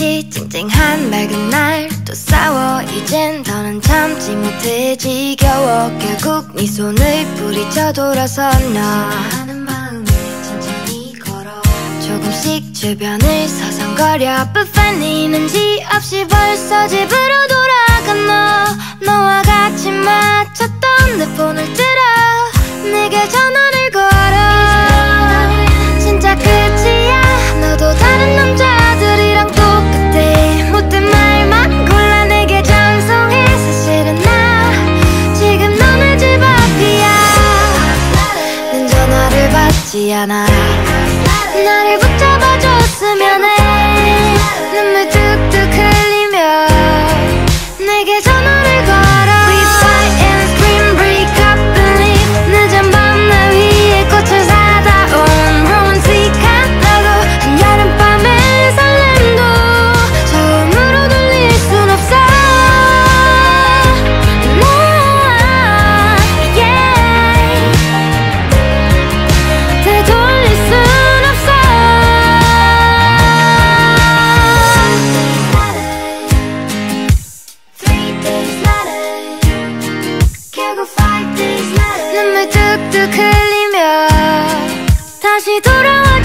우리 찡찡한 맑은 날. 또 싸워. 이젠 더는 참지 못해. 지겨워. 결국 네 손을 부리쳐 돌아섰나. 하는 마음에 천천히 걸어. 조금씩 주변을 서성거려. But finally 는지 없이 벌써 집으로 돌아간 너 받지 않아. 나를 붙잡아 뚝뚝 흘리며 다시 돌아